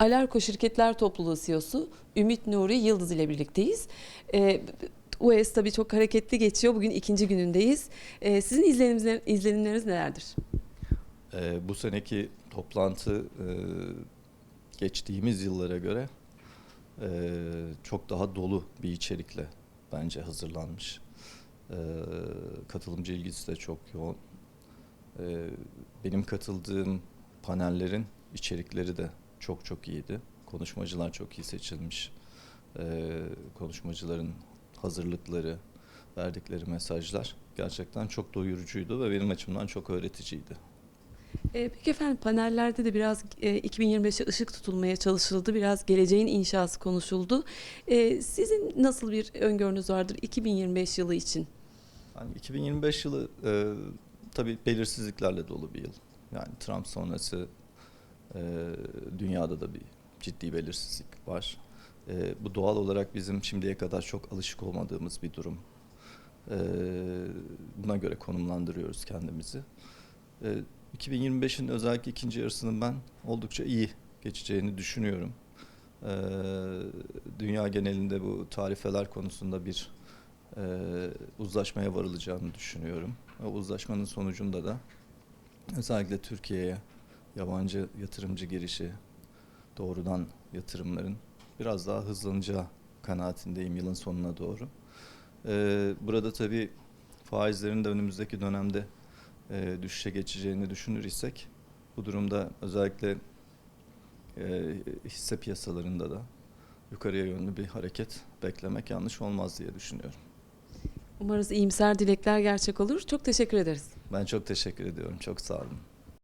Alarko Şirketler Topluluğu CEO'su Ümit Nuri Yıldız ile birlikteyiz. Ee, UES tabii çok hareketli geçiyor. Bugün ikinci günündeyiz. Ee, sizin izlenimleriniz, nelerdir? Ee, bu seneki toplantı e, geçtiğimiz yıllara göre e, çok daha dolu bir içerikle bence hazırlanmış. Ee, katılımcı ilgisi de çok yoğun. Ee, benim katıldığım panellerin içerikleri de çok çok iyiydi. Konuşmacılar çok iyi seçilmiş. Ee, konuşmacıların hazırlıkları, verdikleri mesajlar gerçekten çok doyurucuydu ve benim açımdan çok öğreticiydi. Ee, peki efendim panellerde de biraz e, 2025'e ışık tutulmaya çalışıldı. Biraz geleceğin inşası konuşuldu. Ee, sizin nasıl bir öngörünüz vardır 2025 yılı için? Yani 2025 yılı e, tabii belirsizliklerle dolu bir yıl. Yani Trump sonrası e, dünyada da bir ciddi belirsizlik var. E, bu doğal olarak bizim şimdiye kadar çok alışık olmadığımız bir durum. E, buna göre konumlandırıyoruz kendimizi. E, 2025'in özellikle ikinci yarısının ben oldukça iyi geçeceğini düşünüyorum. E, dünya genelinde bu tarifeler konusunda bir e, uzlaşmaya varılacağını düşünüyorum. O uzlaşmanın sonucunda da özellikle Türkiye'ye yabancı yatırımcı girişi, doğrudan yatırımların biraz daha hızlanacağı kanaatindeyim yılın sonuna doğru. E, burada tabii faizlerin de önümüzdeki dönemde e, düşüşe geçeceğini düşünür isek bu durumda özellikle e, hisse piyasalarında da yukarıya yönlü bir hareket beklemek yanlış olmaz diye düşünüyorum. Umarız iyimser dilekler gerçek olur. Çok teşekkür ederiz. Ben çok teşekkür ediyorum. Çok sağ olun.